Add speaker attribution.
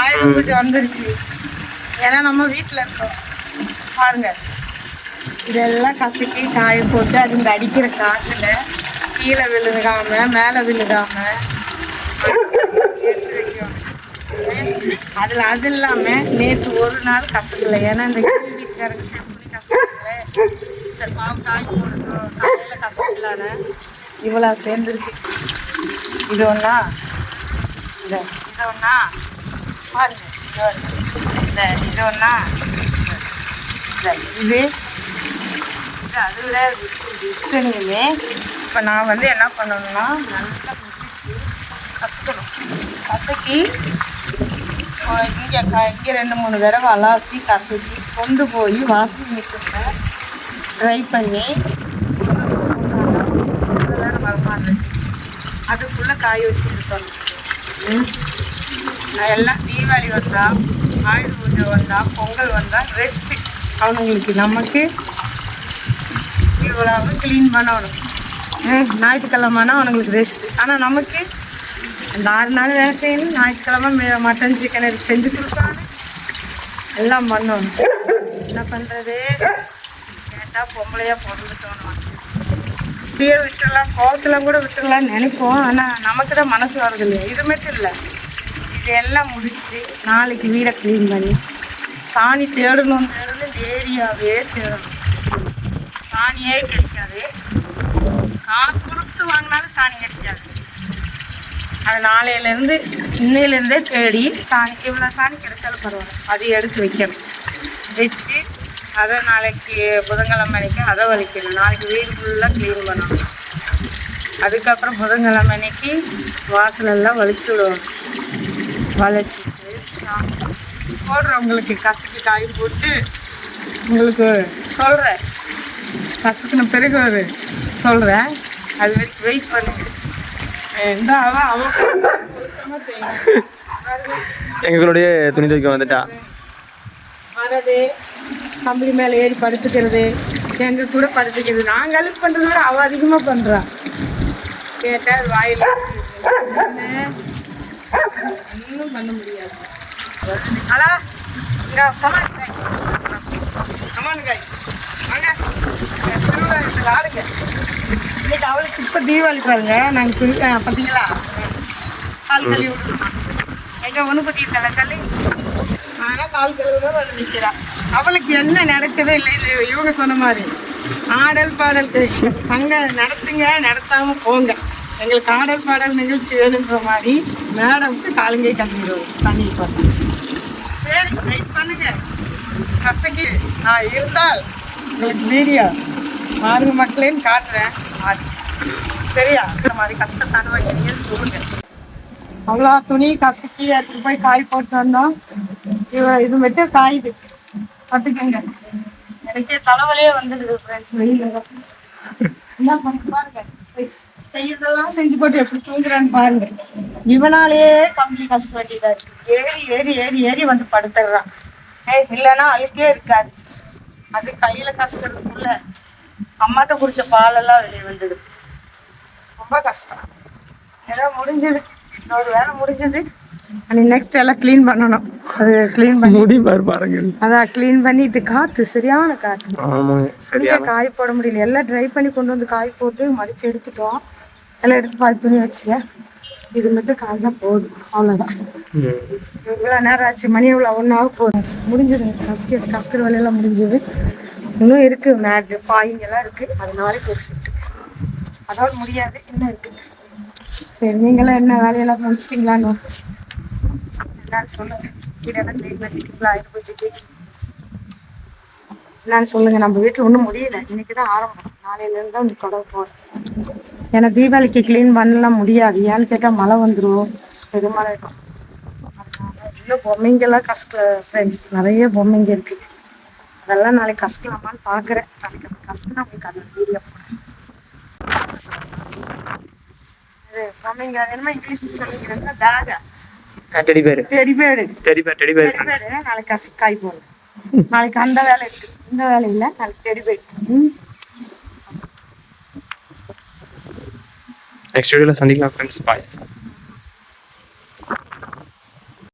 Speaker 1: ஆயுத பூஜை வந்துருச்சு. ஏன்னா நம்ம வீட்டில் இருக்கோம். பாருங்க. இதெல்லாம் கசக்கி காய போட்டு அது இந்த அடிக்கிற காற்றுல கீழே விழுகாம மேலே விழுகாம. அதுல அது இல்லாம நேற்று ஒரு நாள் கசக்கல. ஏன்னா இந்த கீழ் வீட்டுக்காரங்க பண்ணி கசக்கல. சரி பாவம் காய் போடணும் காலையில கசக்கலான்னு இவ்வளோ சேர்ந்துருக்கு. இது ஒன்றா இந்த இது ஒன்றா பாருங்க இந்த இது ஒன்றா இந்த இது அதில் இத்தனையுமே இப்போ நான் வந்து என்ன பண்ணணும்னா நல்லா முதிச்சு கசக்கணும். கசக்கி இங்கே க இங்கே ரெண்டு மூணு தடவை அலாசி கசக்கி கொண்டு போய் வாஷிங் மிஷினில் ட்ரை பண்ணி வேறு வருமானம் அதுக்குள்ளே காய வச்சுருக்கணும் எல்லாம் தீபாவளி வந்தால் ஆயுத பூஜை வந்தால் பொங்கல் வந்தால் ரெஸ்ட்டு அவனுங்களுக்கு நமக்கு இவ்வளவு க்ளீன் பண்ணணும். ம், ஞாயிற்றுக்கிழமைனா அவனுங்களுக்கு ரெஸ்ட்டு ஆனால் நமக்கு அந்த ஆறு நாள் வேலை செய்யணும். ஞாயிற்றுக்கிழமை மட்டன் சிக்கன் எடுத்து செஞ்சு கொடுக்கணும். எல்லாம் பண்ணணும். என்ன பண்ணுறது கேட்டால் பொம்பளையாக பிறந்துட்டோம் இப்படியே விட்டுடலாம். கோவத்தில் கூட விட்டுடலாம்னு நினைப்போம். ஆனால் நமக்கு தான் மனசு வரது இல்லையா? இது மட்டும் இதெல்லாம் எல்லாம் முடிச்சுட்டு நாளைக்கு வீடை க்ளீன் பண்ணி சாணி தேடணும். தேடணும் இந்த ஏரியாவே தேடணும். சாணியே கிடைக்காது. காசு கொடுத்து வாங்கினாலும் சாணி கிடைக்காது. அது நாளையிலேருந்து இன்னையிலேருந்தே தேடி சாணி இவ்வளோ சாணி கிடைச்சாலும் பரவாயில்ல. அதை எடுத்து வைக்கணும். வச்சு அதை நாளைக்கு புதன்கிழமை அன்னைக்கு அதை வலிக்கணும். நாளைக்கு வீடு ஃபுல்லாக க்ளீன் பண்ணணும். அதுக்கப்புறம் புதன்கிழமை அன்னைக்கு வாசலெல்லாம் வலிச்சு விடுவோம் வளைச்சிட்டு போடுறவங்களுக்கு கசக்கி காய் போட்டு உங்களுக்கு சொல்கிறேன் கசக்கின பிறகு ஒரு சொல்கிறேன் அது வரைக்கும் வெயிட் பண்ணுங்க எந்த அவ அவ பொருத்தமாக செய்யணும்?
Speaker 2: எங்களுடைய துணி துவைக்க வந்துட்டா.
Speaker 1: வரது. கம்பளி மேலே ஏறி படுத்துக்கிறது. எங்க கூட படுத்துக்கிறது. நாங்கள் ஹெல்ப் பண்ணுறத விட அவள் அதிகமாக பண்ணுறா கேட்டால் அது வாயில் ஒன்றும் பண்ண முடியாது. ஹலோ இங்கே கமான் கைஸ் கமான் கைஸ் வாங்க. திருவிழா ஆளுங்க. இன்னைக்கு அவளுக்கு இப்போ தீபாவளி பாருங்க. நாங்கள் பார்த்தீங்களா கால் கழுவி விட்டுருக்கோம். எங்க ஒன்று பற்றி தலை கழுவி. ஆனால் கால் கழுவுதான் வந்து நிற்கிறான் அவளுக்கு என்ன நடக்குது இல்லை இது இவங்க சொன்ன மாதிரி. ஆடல் பாடல் கு- சங்கம் நடத்துங்க நடத்தாமல் போங்க. எங்களுக்கு ஆடல் பாடல் நிகழ்ச்சி வேணுன்ற மாதிரி மேடம்க்கு காலங்கை கட்டிடுவோம் தண்ணி பார்த்தோம் சரி வெயிட் பண்ணுங்க. கசக்கி நான் இருந்தால் உங்களுக்கு வீடியோ மாறு மக்களேன்னு காட்டுறேன். சரியா? இந்த மாதிரி கஷ்டத்தை அனுபவிக்கிறீங்க சொல்லுங்க. அவ்வளோ துணி கசக்கி எடுத்துட்டு போய் காய் போட்டு வந்தோம். இவ இது மட்டும் காயுது பார்த்துக்கங்க. எனக்கே தலைவலியே வந்துடுது ஃப்ரெண்ட்ஸ் வெயில் என்ன பண்ணி பாருங்க. செய்யறதெல்லாம் செஞ்சு போட்டு எப்படி தூங்குறான்னு பாருங்க. இவனாலேயே கம்பி கஷ்ட வேண்டியதா இருக்கு. ஏறி ஏறி ஏறி ஏறி வந்து படுத்துடுறான். ஏய் இல்லைன்னா அழுக்கே இருக்காது. அது கையில கசக்கிறதுக்குள்ள அம்மாட்ட குடிச்ச பாலெல்லாம் வெளியே வந்துடுது. ரொம்ப கஷ்டம். ஏதோ முடிஞ்சது. இன்னொரு வேலை முடிஞ்சது. அன்னைக்கு நெக்ஸ்ட் எல்லாம் க்ளீன் பண்ணணும். அது க்ளீன் பண்ணி
Speaker 2: முடி பாரு பாருங்க.
Speaker 1: அதான் க்ளீன் பண்ணிட்டு காற்று சரியான காற்று
Speaker 2: ஆமாங்க சரியா
Speaker 1: காய போட முடியல. எல்லாம் ட்ரை பண்ணி கொண்டு வந்து காய போட்டு மடிச்சு எடுத்துட்டோம். எல்லாம் எடுத்து பாதி துணி வச்சுட்டேன் இது மட்டும் காய்ஞ்சா போதும். அவ்வளோதான். இவ்வளோ நேரம் ஆச்சு. மணி இவ்வளோ ஒன்றாக போதும் முடிஞ்சது. கசக்க கசக்கிற வேலையெல்லாம் முடிஞ்சது. இன்னும் இருக்கு. மேட் பாயிங்கெல்லாம் இருக்கு. அது நாளைக்கு ஒரு செட்டு அதோட முடியாது. இன்னும் இருக்கு. சரி நீங்களாம் என்ன வேலையெல்லாம் முடிச்சிட்டிங்களான்னு என்னன்னு சொல்லுங்க வீடெல்லாம் க்ளீன் பண்ணிட்டீங்களா ஆயுத பூஜைக்கு என்னன்னு சொல்லுங்க நம்ம வீட்டில் ஒன்றும் முடியல. இன்னைக்கு தான் ஆரம்பம் நாளையிலேருந்து தான் தொடங்க போகிறேன் ஏன்னா தீபாவளிக்கு க்ளீன் பண்ணலாம் முடியாது. ஏன்னு கேட்டால் மழை வந்துடும் பெருமழை இருக்கும் இன்னும் பொம்மைங்கெல்லாம் கஷ்ட ஃப்ரெண்ட்ஸ் நிறைய பொம்மைங்க இருக்கு. அதெல்லாம் நாளைக்கு கஷ்டலாமான்னு பார்க்குறேன் நாளைக்கு அந்த கஷ்டம் உங்களுக்கு அந்த வீடியோ போடுறேன். இது பொம்மைங்க. என்னமோ இங்கிலீஷ் சொல்லிக்கிறாங்க பேகா
Speaker 2: teddy bear
Speaker 1: teddy
Speaker 2: bear teddy bear
Speaker 1: teddy pad நாளைக்கு கசி காய் போடுறேன் நாளைக்கு அந்த வேலை இருக்கு. இந்த வேலை இல்லை நாளைக்கு டெடி ம்.
Speaker 2: நெக்ஸ்ட் வீடியோவில் சந்திக்கலாம் ஃப்ரெண்ட்ஸ் பாய்